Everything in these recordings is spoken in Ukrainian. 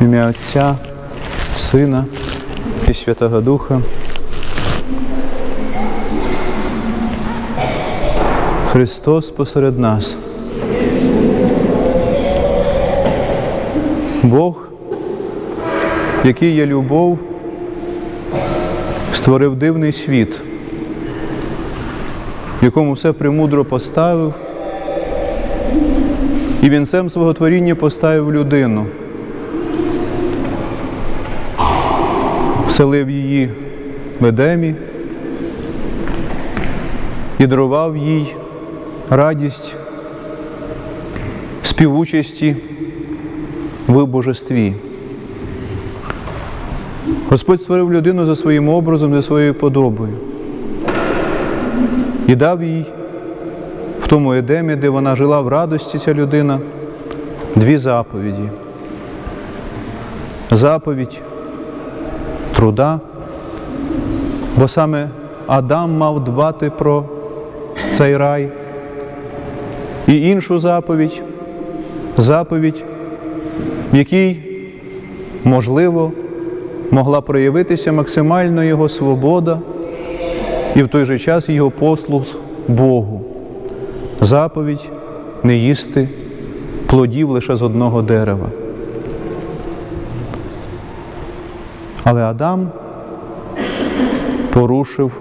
В ім'я Отця, Сина і Святого Духа. Христос посеред нас. Бог, який є любов, створив дивний світ, в якому все премудро поставив, і вінцем свого творіння поставив людину. Вселив її в Едемі і дарував їй радість співучасті в божестві. Господь створив людину за своїм образом, за своєю подобою і дав їй в тому Едемі, де вона жила в радості, ця людина, дві заповіді. Заповідь труда, бо саме Адам мав дбати про цей рай. І іншу заповідь, заповідь, в якій, можливо, могла проявитися максимально його свобода і в той же час його послуг Богу. Заповідь не їсти плодів лише з одного дерева. Але Адам порушив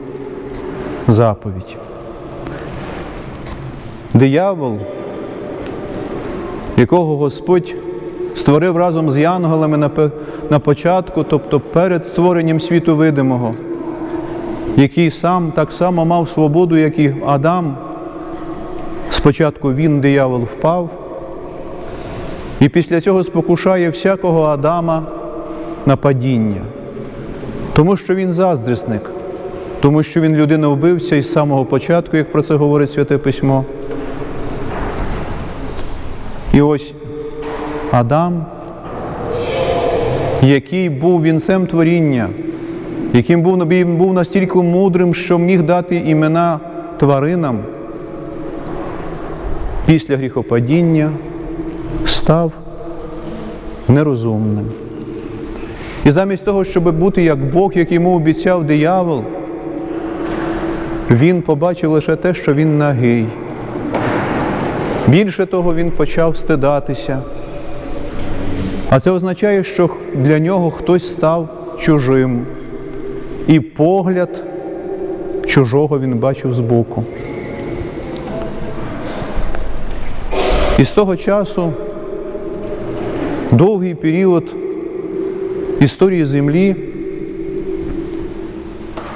заповідь. Диявол, якого Господь створив разом з янголами на, початку, тобто перед створенням світу видимого, який сам так само мав свободу, як і Адам. Спочатку він, диявол, впав, і після цього спокушає всякого Адама на падіння. Тому що він заздрісник, тому що він людина вбився із самого початку, як про це говорить Святе Письмо. І ось Адам, який був вінцем творіння, яким був, був настільки мудрим, що міг дати імена тваринам, після гріхопадіння став нерозумним. І замість того, щоб бути як Бог, як йому обіцяв диявол, він побачив лише те, що він нагий. Більше того, він почав стидатися. А це означає, що для нього хтось став чужим. І погляд чужого він бачив збоку. І з того часу довгий період історії землі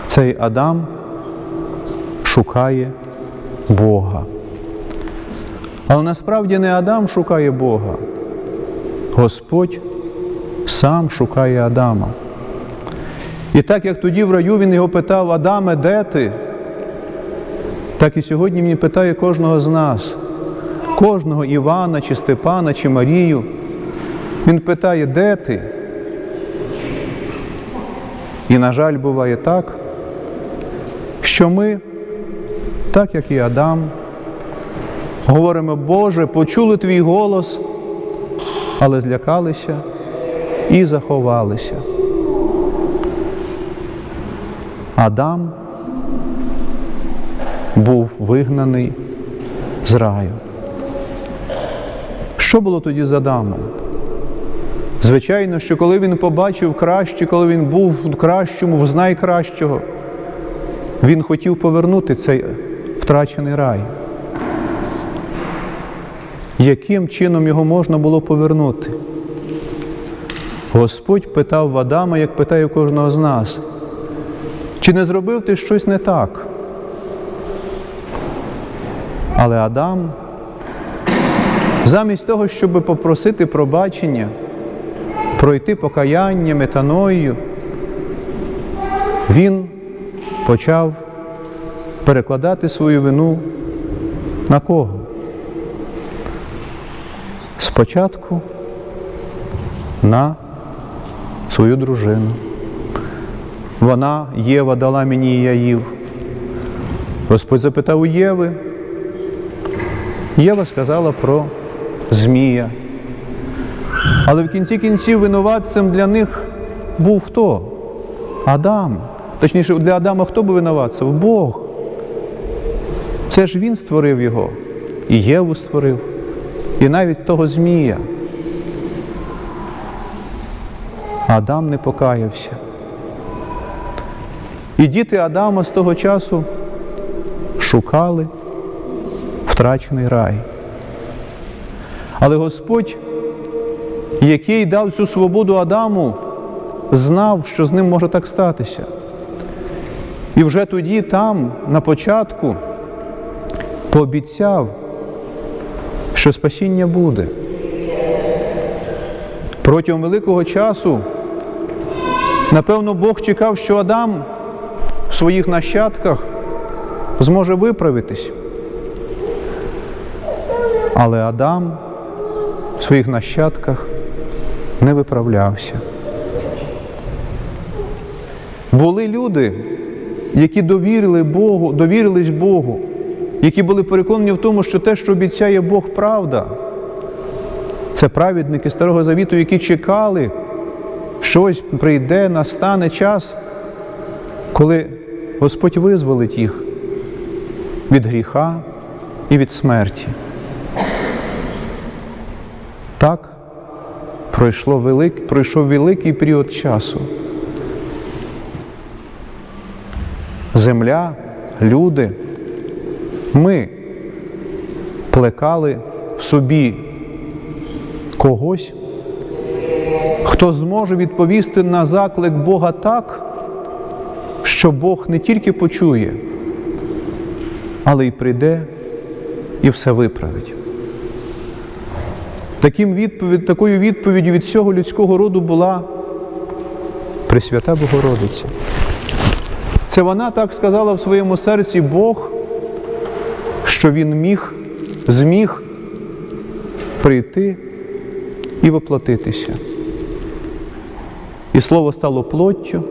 цей Адам шукає Бога. Але насправді не Адам шукає Бога, Господь сам шукає Адама. І так як тоді в раю він його питав, Адаме, де ти? Так і сьогодні він питає кожного з нас, кожного Івана, чи Степана, чи Марію. Він питає, де ти? І, на жаль, буває так, що ми, так як і Адам, говоримо, Боже, почули твій голос, але злякалися і заховалися. Адам був вигнаний з раю. Що було тоді з Адамом? Звичайно, що коли він побачив краще, коли він був в кращому, в найкращого, він хотів повернути цей втрачений рай. Яким чином його можна було повернути? Господь питав в Адама, як питає кожного з нас, чи не зробив ти щось не так? Але Адам, замість того, щоб попросити пробачення, пройти покаяння, метаноїю, він почав перекладати свою вину на кого? Спочатку на свою дружину. Вона, Єва, дала мені і я їв. Господь запитав у Єви. Єва сказала про Змія. Але в кінці кінців винуватцем для них був хто? Адам. Точніше, для Адама хто був винуватцем? Бог. Це ж він створив його, і Єву створив, і навіть того Змія. Адам не покаявся. І діти Адама з того часу шукали втрачений рай. Але Господь, який дав цю свободу Адаму, знав, що з ним може так статися. І вже тоді, там, на початку, пообіцяв, що спасіння буде. Протягом великого часу, напевно, Бог чекав, що Адам в своїх нащадках зможе виправитись. Але Адам в своїх нащадках не виправлявся. Були люди, які довірили Богу, довірились Богу, які були переконані в тому, що те, що обіцяє Бог, правда. Це праведники Старого Завіту, які чекали, щось прийде, настане час, коли Господь визволить їх від гріха і від смерті. Так пройшло велик, пройшов великий період часу. Земля, люди, ми плекали в собі когось, хто зможе відповісти на заклик Бога так, що Бог не тільки почує, але й прийде і все виправить. Таким відповідь, такою відповіддю від всього людського роду була Пресвята Богородиця. Це вона так сказала в своєму серці Бог, що Він міг, зміг прийти і воплотитися. І слово стало плоттю,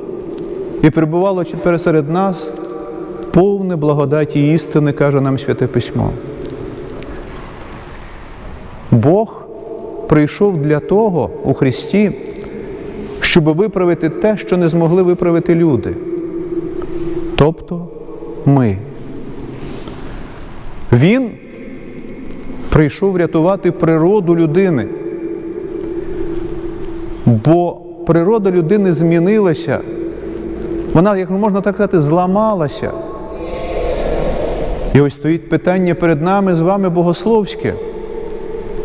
і перебувало серед нас повне благодаті істини, каже нам Святе Письмо. Бог прийшов для того у Христі, щоб виправити те, що не змогли виправити люди. Тобто ми. Він прийшов рятувати природу людини. Бо природа людини змінилася. Вона, як можна так сказати, зламалася. І ось стоїть питання перед нами з вами богословське.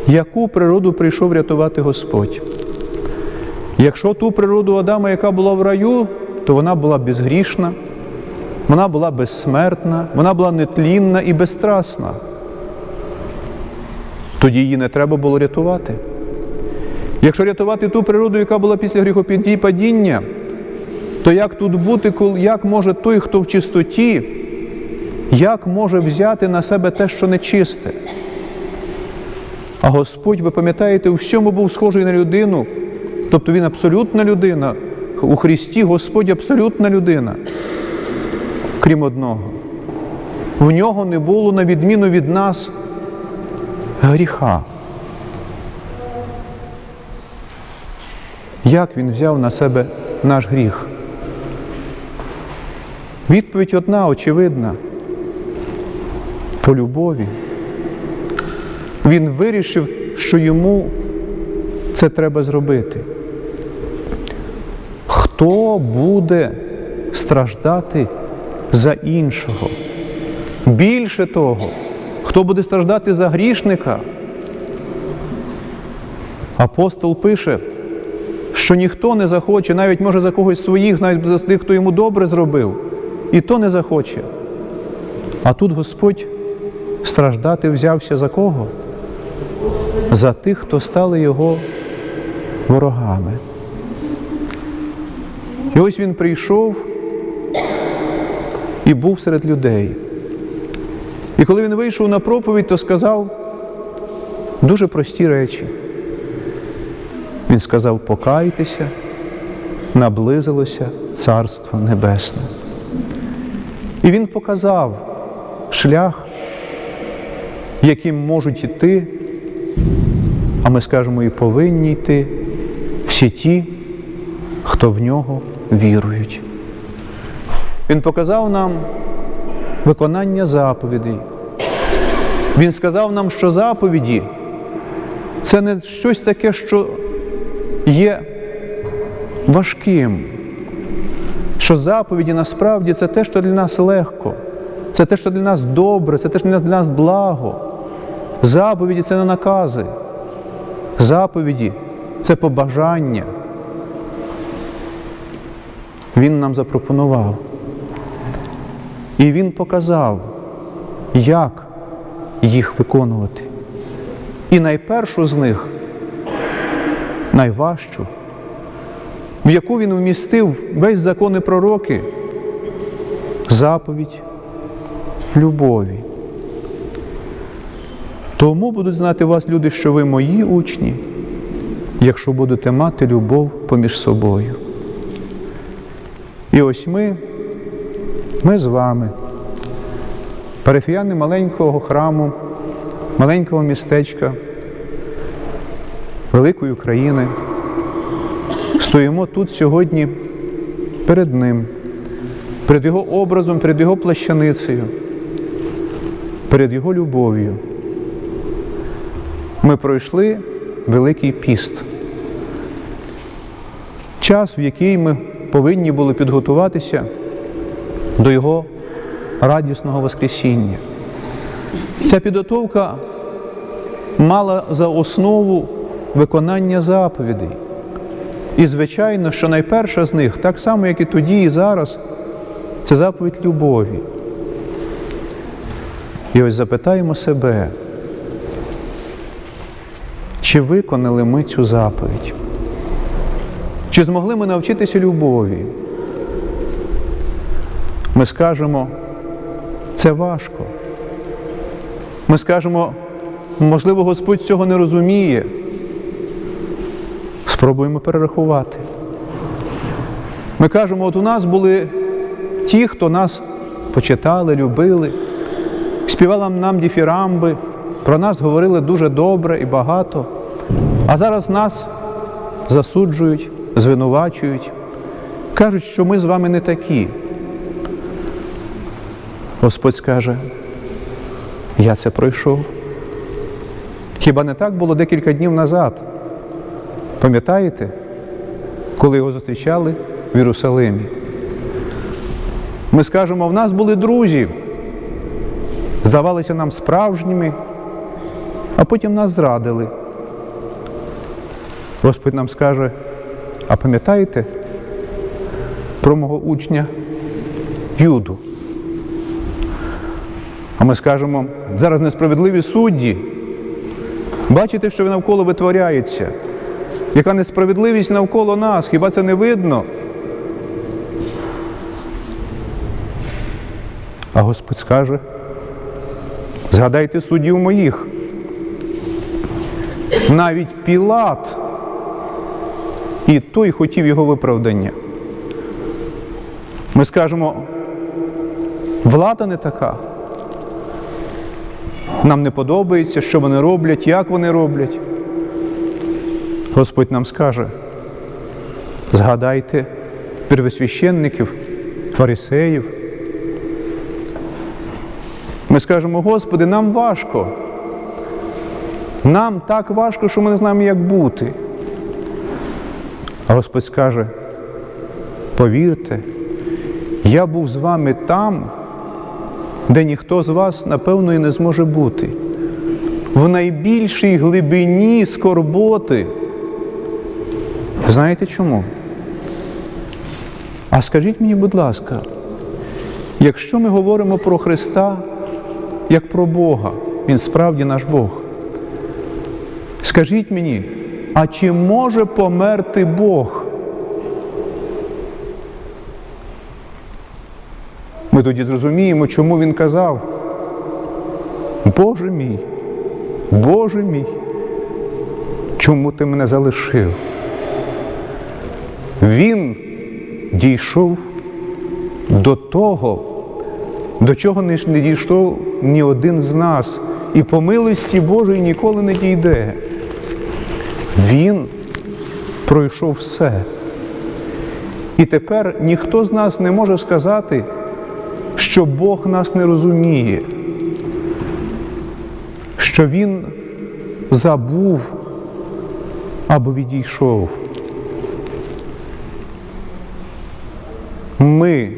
Яку природу прийшов рятувати Господь? Якщо ту природу Адама, яка була в раю, то вона була безгрішна, вона була безсмертна, вона була нетлінна і безстрасна. Тоді її не треба було рятувати. Якщо рятувати ту природу, яка була після гріхопадіння, то як тут бути, як може той, хто в чистоті, як може взяти на себе те, що нечисте? А Господь, ви пам'ятаєте, у всьому був схожий на людину, тобто Він абсолютна людина. У Христі Господь абсолютна людина, крім одного. В нього не було, на відміну від нас, гріха. Як він взяв на себе наш гріх? Відповідь одна, очевидна. По любові. Він вирішив, що йому це треба зробити. Хто буде страждати за іншого? Більше того, хто буде страждати за грішника? Апостол пише, що ніхто не захоче, навіть може за когось своїх, навіть за тих, хто йому добре зробив, і то не захоче. А тут Господь страждати взявся за кого? За тих, хто стали його ворогами. І ось він прийшов і був серед людей. І коли він вийшов на проповідь, то сказав дуже прості речі. Він сказав: покайтеся, наблизилося Царство Небесне. І він показав шлях, яким можуть іти, ми скажемо і повинні йти всі ті, хто в нього вірують. Він показав нам виконання заповідей. Він сказав нам, що заповіді це не щось таке, що є важким. Що заповіді насправді це те, що для нас легко, це те, що для нас добре, це те, що для нас благо. Заповіді це не накази. Заповіді це побажання. Він нам запропонував. І Він показав, як їх виконувати. І найпершу з них, найважчу, в яку він вмістив весь закон і пророки, заповідь любові. Тому будуть знати вас люди, що ви мої учні, якщо будете мати любов поміж собою. І ось ми, ми з вами, парафіяни маленького храму, маленького містечка, великої України, стоїмо тут сьогодні перед Ним, перед Його образом, перед Його плащаницею, перед Його любов'ю. Ми пройшли Великий піст. Час, в який ми повинні були підготуватися до Його радісного Воскресіння. Ця підготовка мала за основу виконання заповідей. І, звичайно, що найперша з них, так само, як і тоді, і зараз, це заповідь любові. І ось запитаємо себе, чи виконали ми цю заповідь? Чи змогли ми навчитися любові? Ми скажемо, це важко. Ми скажемо, можливо, Господь цього не розуміє. Спробуємо перерахувати. Ми кажемо, от у нас були ті, хто нас почитали, любили, співали нам діфірамби, про нас говорили дуже добре і багато, а зараз нас засуджують, звинувачують, кажуть, що ми з вами не такі. Господь скаже, я це пройшов. Хіба не так було декілька днів назад? Пам'ятаєте, коли його зустрічали в Єрусалимі? Ми скажемо, в нас були друзі, здавалися нам справжніми, а потім нас зрадили. Господь нам скаже, а пам'ятаєте про мого учня Юду? А ми скажемо, зараз несправедливі судді. Бачите, що навколо витворяється? Яка несправедливість навколо нас? Хіба це не видно? А Господь скаже, згадайте суддів моїх. Навіть Пілат і той хотів його виправдання. Ми скажемо, влада не така. Нам не подобається, що вони роблять, як вони роблять. Господь нам скаже, згадайте первосвященників, фарисеїв. Ми скажемо, Господи, нам важко. Нам так важко, що ми не знаємо, як бути. А Господь скаже, повірте, я був з вами там, де ніхто з вас, напевно, і не зможе бути. В найбільшій глибині скорботи. Знаєте чому? А скажіть мені, будь ласка, якщо ми говоримо про Христа як про Бога, Він справді наш Бог. Скажіть мені, а чи може померти Бог? Ми тоді зрозуміємо, чому Він казав, Боже мій, Боже мій, чому ти мене залишив? Він дійшов до того, до чого не дійшов ні один з нас, і по милості Божої ніколи не дійде. Він пройшов все. І тепер ніхто з нас не може сказати, що Бог нас не розуміє, що Він забув або відійшов. Ми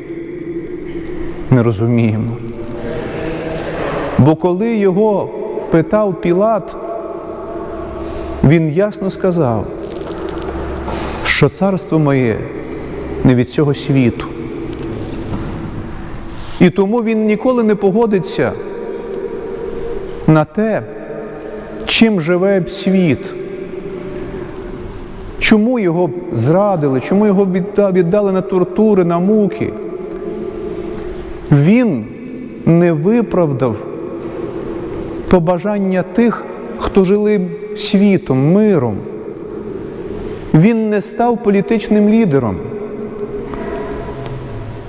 не розуміємо. Бо коли його питав Пілат, він ясно сказав, що царство моє не від цього світу. І тому він ніколи не погодиться на те, чим живе світ. Чому його зрадили, чому його віддали на тортури, на муки? Він не виправдав побажання тих, хто жили світом, миром. Він не став політичним лідером.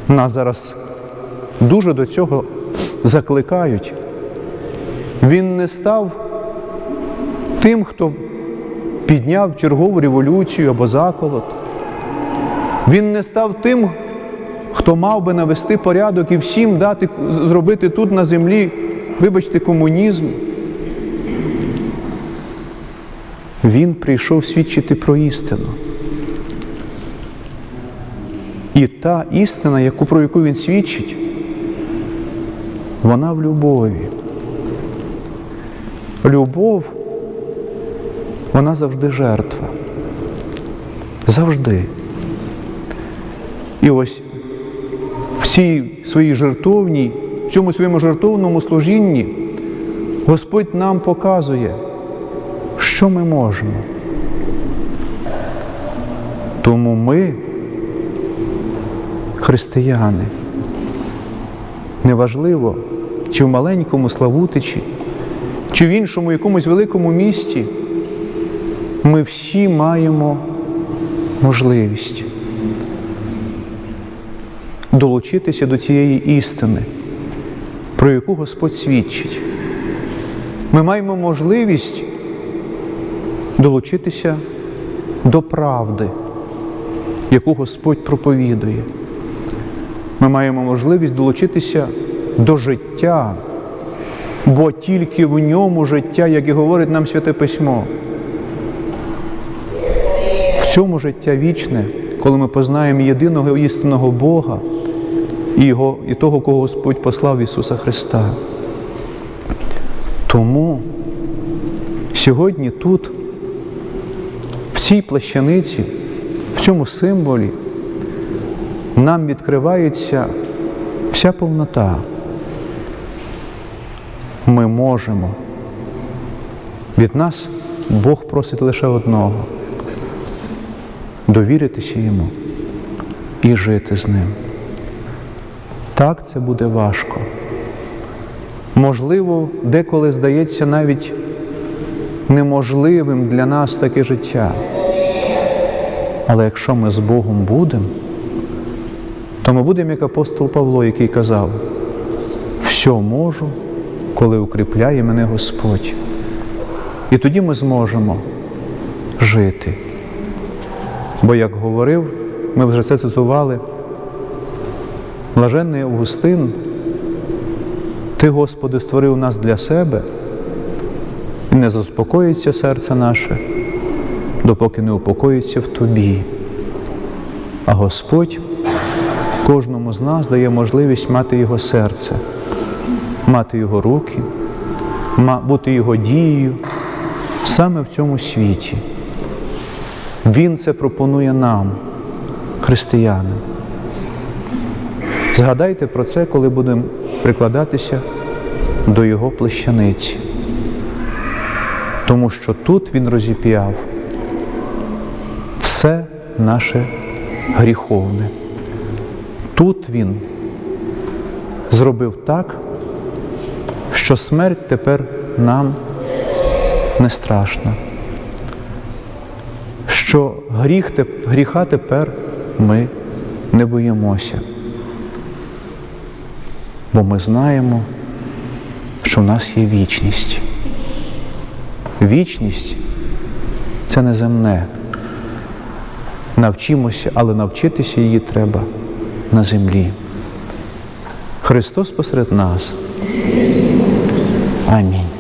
Нас зараз дуже до цього закликають. Він не став тим, хто підняв чергову революцію або заколот. Він не став тим, хто мав би навести порядок і всім дати, зробити тут на землі, вибачте, комунізм. Він прийшов свідчити про істину. І та істина, яку, про яку він свідчить, вона в любові. Любов, вона завжди жертва. Завжди. І ось в цій своїй жертовній, в цьому своєму жертовному служінні Господь нам показує, що ми можемо. Тому ми, християни, неважливо, чи в маленькому Славутичі, чи в іншому якомусь великому місті, ми всі маємо можливість долучитися до цієї істини, про яку Господь свідчить. Ми маємо можливість долучитися до правди, яку Господь проповідує. Ми маємо можливість долучитися до життя, бо тільки в ньому життя, як і говорить нам Святе Письмо. В цьому життя вічне, коли ми познаємо єдиного істинного Бога і, Його, і того, кого Господь послав Ісуса Христа. Тому сьогодні тут, цій плащаниці, в цьому символі, нам відкривається вся повнота. Ми можемо. Від нас Бог просить лише одного довіритися йому і жити з ним. Так це буде важко. Можливо, деколи здається навіть неможливим для нас таке життя. Але якщо ми з Богом будемо, то ми будемо як апостол Павло, який казав, все можу, коли укріпляє мене Господь. І тоді ми зможемо жити. Бо, як говорив, ми вже це цитували, блаженний Августин, Ти, Господи, створив нас для себе, і не заспокоїться серце наше, допоки не упокоїться в Тобі. А Господь кожному з нас дає можливість мати Його серце, мати Його руки, бути Його дією саме в цьому світі. Він це пропонує нам, християнам. Згадайте про це, коли будемо прикладатися до Його плещаниці. Тому що тут Він розіп'яв все наше гріховне. Тут Він зробив так, що смерть тепер нам не страшна що гріх, гріха тепер ми не боїмося. Бо ми знаємо, що в нас є вічність. Вічність, це неземне. Навчимося, але навчитися її треба на землі. Христос посеред нас. Амінь.